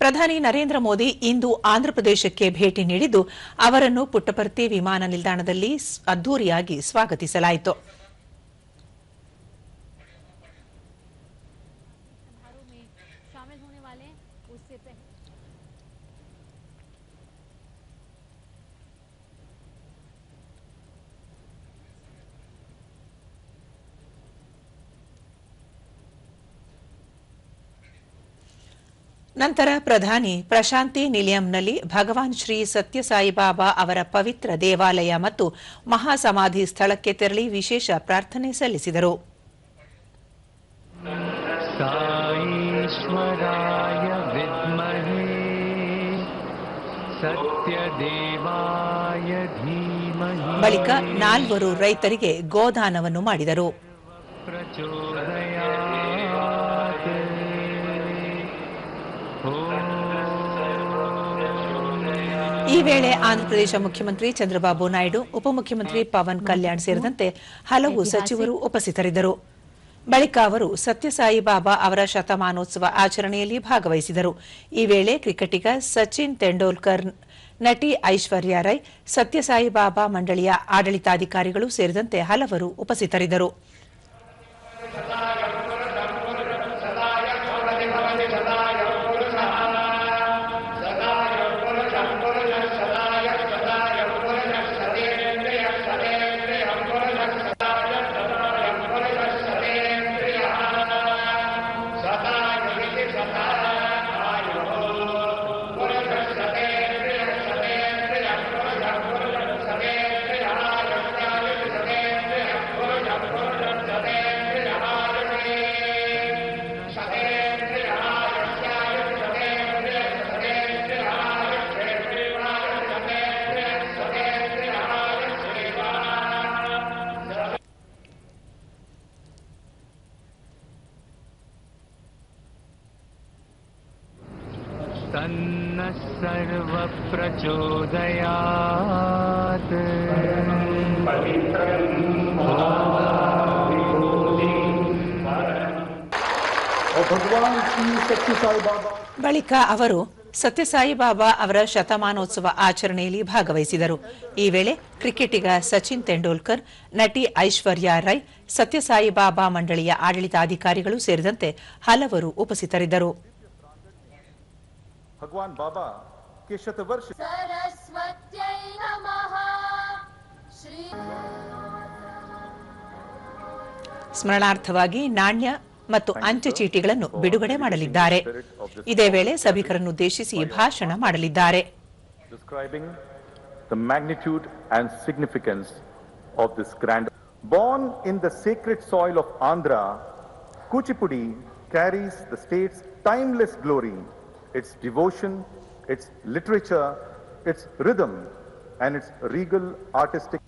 ಪ್ರಧಾನಿ ನರೇಂದ್ರ ಮೋದಿ ಇಂದು ಆಂಧ್ರಪ್ರದೇಶಕ್ಕೆ ಭೇಟಿ ನೀಡಿದ್ದು ಅವರನ್ನು ಪುಟ್ಟಪರ್ತಿ ವಿಮಾನ ನಿಲ್ದಾಣದಲ್ಲಿ ಅದ್ದೂರಿಯಾಗಿ ಸ್ವಾಗತಿಸಲಾಯಿತು. ನಂತರ ಪ್ರಧಾನಿ ಪ್ರಶಾಂತಿ ನಿಲಯಂನಲ್ಲಿ ಭಗವಾನ್ ಶ್ರೀ ಸತ್ಯಸಾಯಿಬಾಬಾ ಅವರ ಪವಿತ್ರ ದೇವಾಲಯ ಮತ್ತು ಮಹಾಸಮಾಧಿ ಸ್ಥಳಕ್ಕೆ ತೆರಳಿ ವಿಶೇಷ ಪ್ರಾರ್ಥನೆ ಸಲ್ಲಿಸಿದರು. ಬಳಿಕ ನಾಲ್ವರು ರೈತರಿಗೆ ಗೋದಾನವನ್ನು ಮಾಡಿದರು. ಪ್ರಚೋದಯ. ಈ ವೇಳೆ ಆಂಧ್ರಪ್ರದೇಶ ಮುಖ್ಯಮಂತ್ರಿ ಚಂದ್ರಬಾಬು ನಾಯ್ಡು, ಉಪಮುಖ್ಯಮಂತ್ರಿ ಪವನ್ ಕಲ್ಯಾಣ್ ಸೇರಿದಂತೆ ಹಲವು ಸಚಿವರು ಉಪಸ್ಥಿತರಿದ್ದರು. ಬಳಿಕ ಅವರು ಸತ್ಯಸಾಯಿ ಬಾಬಾ ಅವರ ಶತಮಾನೋತ್ಸವ ಆಚರಣೆಯಲ್ಲಿ ಭಾಗವಹಿಸಿದರು. ಈ ವೇಳೆ ಕ್ರಿಕೆಟಿಗ ಸಚಿನ್ ತೆಂಡೂಲ್ಕರ್, ನಟಿ ಐಶ್ವರ್ಯ ರೈ ಸತ್ಯಸಾಯಿ ಬಾಬಾ ಮಂಡಳಿಯ ಆಡಳಿತಾಧಿಕಾರಿಗಳು ಸೇರಿದಂತೆ ಹಲವರು ಉಪಸ್ಥಿತರಿದ್ದರು. तन्नः सर्वप्रचोदयात् और भगवान श्री सत्य साई बाबा ಬಳಿಕ ಅವರು ಸತ್ಯಸಾಯಿ ಬಾಬಾ ಅವರ ಶತಮಾನೋತ್ಸವ ಆಚರಣೆಯಲ್ಲಿ ಭಾಗವಹಿಸಿದರು ಈ ವೇಳೆ ಕ್ರಿಕೆಟಿಗ ಸಚಿನ್ ತೆಂಡೂಲ್ಕರ್ ನಟಿ ಐಶ್ವರ್ಯ ರೈ ಸತ್ಯಸಾಯಿ ಬಾಬಾ ಮಂಡಳಿಯ ಆಡಳಿತಾಧಿಕಾರಿಗಳು ಸೇರಿದಂತೆ ಹಲವರು ಉಪಸ್ಥಿತರಿದ್ದರು भगवान बाबा के शतवर्ष सरस्वत्यै नमः श्री ಸ್ಮರಣಾರ್ಥವಾಗಿ ನಾಣ್ಯ ಮತ್ತು ಅಂಚೆ ಚೀಟಿಗಳನ್ನು ಬಿಡುಗಡೆ ಮಾಡಲಿದ್ದಾರೆ ಇದೇ ವೇಳೆ ಸಭಿಕರನ್ನುದ್ದೇಶಿಸಿ ಭಾಷಣ ಮಾಡಲಿದ್ದಾರೆ describing the magnitude and significance of this grand. Born in the sacred soil of Andhra, Kuchipudi carries the state's timeless glory, its devotion, its literature, its rhythm, and its regal artistic.